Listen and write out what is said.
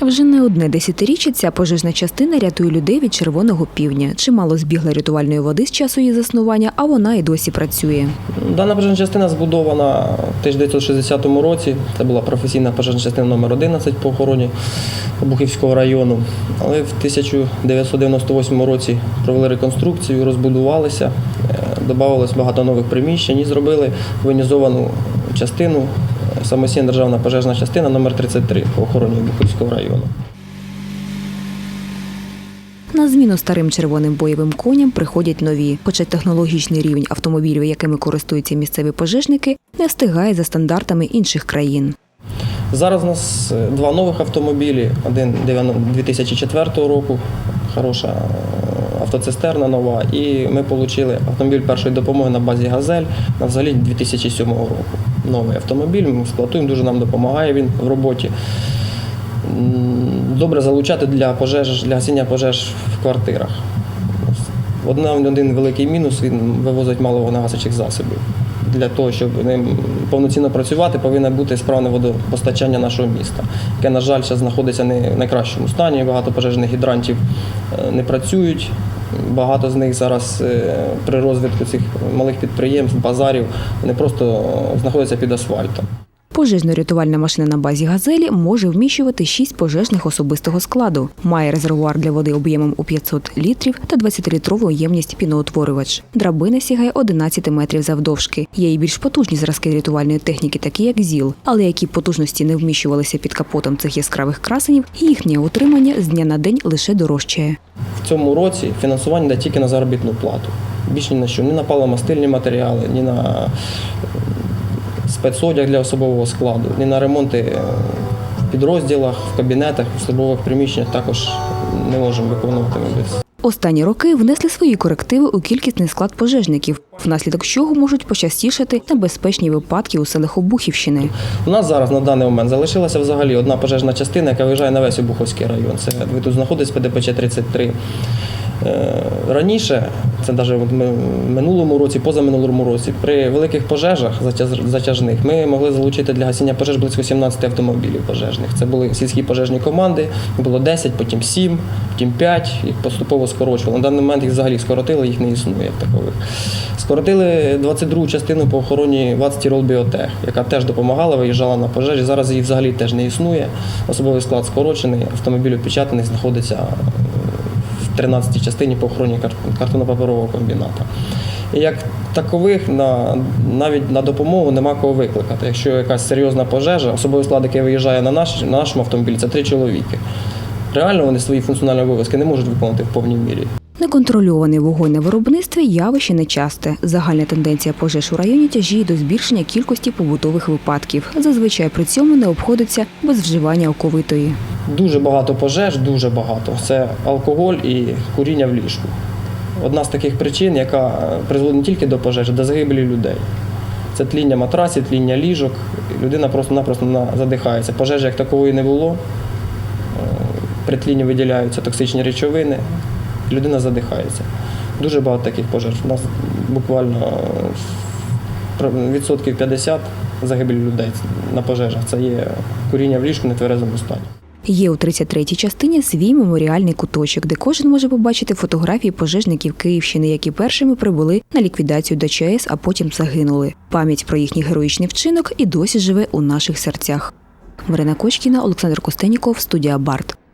Вже не одне десятиріччя ця пожежна частина рятує людей від червоного півдня. Чимало збігла рятувальної води з часу її заснування, а вона і досі працює. Дана пожежна частина збудована в 1960 році. Це була професійна пожежна частина номер 11 по охороні Обухівського району. Але в 1998 році провели реконструкцію, розбудувалися, е, додавалось багато нових приміщень і зробили воєнізовану частину, самостійна державна пожежна частина номер 33 по охороні Обухівського району. На зміну старим червоним бойовим коням приходять нові, хоча технологічний рівень автомобілів, якими користуються місцеві пожежники, не встигає за стандартами інших країн. Зараз у нас е, два нових автомобілі. Один 2004 року, хороша автоцистерна нова. І ми отримали автомобіль першої допомоги на базі Газель на взагалі 2007 року. Новий автомобіль. Ми експлуатуємо, дуже нам допомагає він в роботі. Добре залучати для пожеж, для гасіння пожеж в квартирах. Одна, один великий мінус він вивозить мало вогнегасичих засобів. Для того, щоб ним повноцінно працювати, повинно бути справне водопостачання нашого міста, яке, на жаль, зараз знаходиться не в найкращому стані. Багато пожежних гідрантів е, не працюють. Багато з них зараз е, при розвитку цих малих підприємств, базарів, вони просто знаходяться під асфальтом. Пожежно-рятувальна машина на базі газелі може вміщувати 6 пожежних особистого складу. Має резервуар для води об'ємом у 500 літрів та 20-літрову ємність піноутворювач. Драбина сягає 11 метрів завдовжки. Є і більш потужні зразки рятувальної техніки, такі як ЗІЛ. Але які потужності не вміщувалися під капотом цих яскравих красенів, їхнє утримання з дня на день лише дорожчає. В цьому році фінансування йде тільки на заробітну плату. Більше ні на що, ні на паломастильні матеріали, ні на е, спецодяг для особового складу, ні на ремонти е, в підрозділах, в кабінетах, в службових приміщеннях також не можемо виконувати. Останні роки внесли свої корективи у кількісний склад пожежників, внаслідок чого можуть почастішати небезпечні випадки у селах Обухівщини. У нас зараз на даний момент залишилася взагалі одна пожежна частина, яка виїжджає на весь Обуховський район. Це ви тут знаходиться ПДПЧ 33. Е, Раніше, це навіть в минулому році, позаминулому році, при великих пожежах затяжних ми могли залучити для гасіння пожеж близько 17 автомобілів пожежних. Це були сільські пожежні команди, було 10, потім 7, потім 5, їх поступово скорочували. На даний момент їх взагалі скоротили, їх не існує такових. Скоротили 22 частину по охороні 20 Рол Біотех, яка теж допомагала, виїжджала на пожежі. Зараз її взагалі теж не існує. Особовий склад скорочений, автомобіль опечатаний, знаходиться е, в 13 частині по охороні кар- картонно-паперового комбіната. І як такових на, навіть на допомогу нема кого викликати. Якщо якась серйозна пожежа, особовий склад, який виїжджає на, наш, на нашому автомобілі, це три чоловіки. Реально вони свої функціональні обов'язки не можуть виконувати в повній мірі. Неконтрольований вогонь на виробництві явище нечасте. Загальна тенденція пожеж у районі тяжіє до збільшення кількості побутових випадків. Зазвичай при цьому не обходиться без вживання оковитої. Дуже багато пожеж, дуже багато. Це алкоголь і куріння в ліжку. Одна з таких причин, яка е, призводить не тільки до пожежі, до загибелі людей. Це тління матрасів, тління ліжок. Людина просто-напросто задихається. Пожежі як такової не було. Е, При тлінні виділяються токсичні речовини, людина задихається. Дуже багато таких пожеж. У нас буквально е, відсотків 50 загибелі людей на пожежах. Це є куріння в ліжку в нетверезому стані. Є у 33-й частині свій меморіальний куточок, де кожен може побачити фотографії пожежників Київщини, які першими прибули на ліквідацію ДЧС, а потім загинули. Пам'ять про їхній героїчний вчинок і досі живе у наших серцях. Марина Кочкіна, Олександр Костеніков, студія Барт.